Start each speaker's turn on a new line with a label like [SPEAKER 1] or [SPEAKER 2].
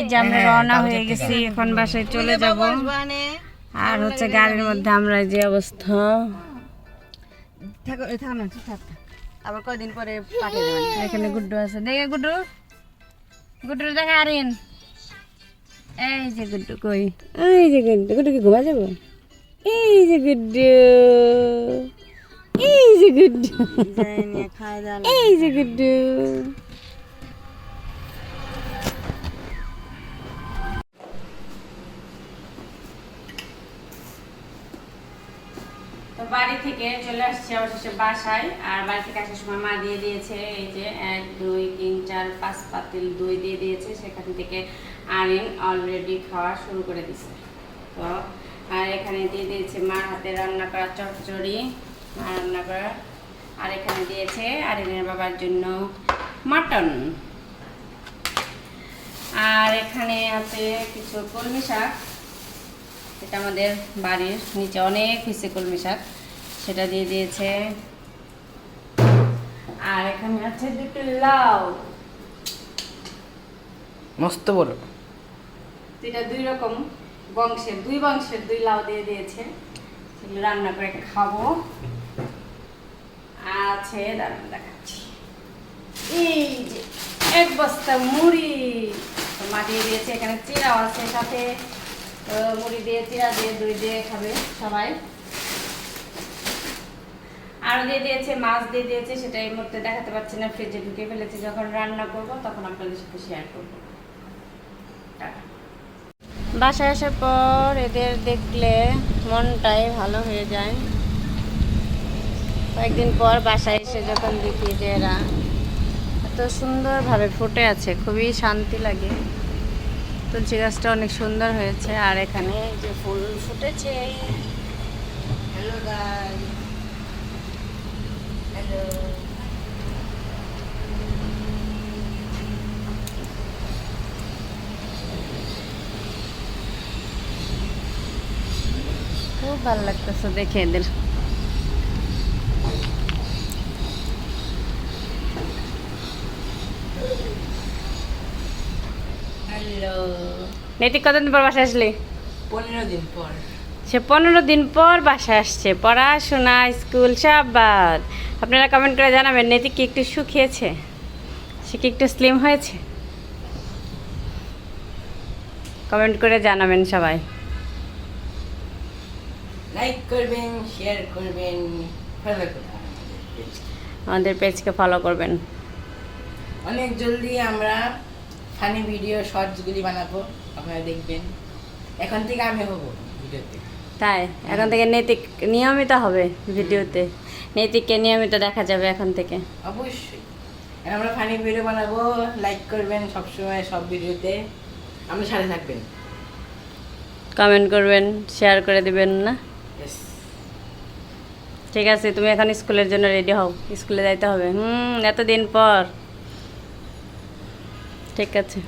[SPEAKER 1] এই যে আমরা রওনা হয়ে গেছি এখন বাসায় চলে যাব আর হচ্ছে গাড়ির মধ্যে আমরা যে অবস্থা।
[SPEAKER 2] আবার কয়দিন পরে
[SPEAKER 1] এখানে গুড্ডু আছে। দেখে গুড্ডু? গুড্ডু দেখা আরেন? এই যে গুড্ডু কই? এই যে গুড্ডু গুড্ডু কি ঘুমা যাব? এই যে গুড্ডু। এই যে গুড্ডু। এই যে গুড্ডু। বাড়ি থেকে চলে আসছি অবশেষে বাসায়, আর বাড়ি থেকে আসার সময় মা দিয়ে দিয়েছে এই যে এক, দুই, তিন, চার, পাঁচ পাতিল দই দিয়ে দিয়েছে, সেখান থেকে আরিন অলরেডি খাওয়া শুরু করে দিছে। তো, আর এখানে দিয়ে দিয়েছে মার হাতে রান্না করা চচ্চড়ি, মা রান্না করা, আর এখানে দিয়েছে আরিনের বাবার জন্য মাটন। আর এখানে আছে কিছু কলমি শাক, এটা আমাদের বাড়ির নিচে অনেক হয়েছে কলমি শাক। সেটা দিয়ে দিয়েছে। আর এখানে আছে দুটো লাউ।
[SPEAKER 3] মস্ত বড়।
[SPEAKER 1] দুইটা দুই রকম বংশের দুই বংশের দুই লাউ দিয়ে দিয়েছে। সেগুলো রান্না করে খাব। আছে দাঁড়ান দেখাচ্ছি। এই যে এক বস্তা মুড়ি। তো মা দিয়ে দিয়েছে এখানে চিরাও আছে সাথে। মুড়ি দিয়ে চিরা দিয়ে দই দিয়ে খাবে সবাই। আরও দিয়ে দিয়েছে, মাছ দিয়ে দিয়েছে সেটা এই মুহূর্তে দেখাতে পারছি না ফ্রিজে ঢুকে ফেলেছি। যখন রান্না করব, তখন আপনাদের সাথে শেয়ার করব। বাসায় আসার পর এদের দেখলে মনটাই ভালো হয়ে যায়। কয়েকদিন পর বাসায় এসে যখন দেখি যে এরা এত সুন্দরভাবে ফুটে আছে, খুবই শান্তি লাগে। তুলসী গাছটা অনেক সুন্দর হয়েছে। আর এখানে যে ফুল ফুটেছে
[SPEAKER 2] হ্যালো গাই হ্যালো
[SPEAKER 1] খুব ভালো লাগতেছে দেখে এদের।
[SPEAKER 2] হ্যালো
[SPEAKER 1] নৈতিক কতদিন পর বাসায় আসলি?
[SPEAKER 2] পনেরো দিন পর।
[SPEAKER 1] সে পনেরো দিন পর বাসায় আসছে। পড়াশোনা স্কুল সব বাদ। আপনারা কমেন্ট করে জানাবেন নৈতিক কি একটু শুকিয়েছে সে কি একটু স্লিম হয়েছে? কমেন্ট করে জানাবেন সবাই।
[SPEAKER 2] লাইক করবেন শেয়ার করবেন ফলো করবেন
[SPEAKER 1] আমাদের পেজকে ফলো করবেন।
[SPEAKER 2] অনেক জলদি আমরা ফানি ভিডিও শর্টসগুলি বানাবো আপনারা দেখবেন। এখন থেকে আমি হব ভিডিওতে।
[SPEAKER 1] তাই? এখন থেকে নৈতিক নিয়মিত হবে ভিডিওতে। নৈতিককে নিয়মিত দেখা যাবে এখন থেকে।
[SPEAKER 2] অবশ্যই। আমরা ফানি ভিডিও বানাবো লাইক করবেন সবসময় সব ভিডিওতে আমরা সাথে থাকবেন।
[SPEAKER 1] কমেন্ট করবেন শেয়ার করে দিবেন না? ঠিক আছে তুমি এখন স্কুলের জন্য রেডি হও। স্কুলে যাইতে হবে। হুম এতদিন পর। ঠিক আছে।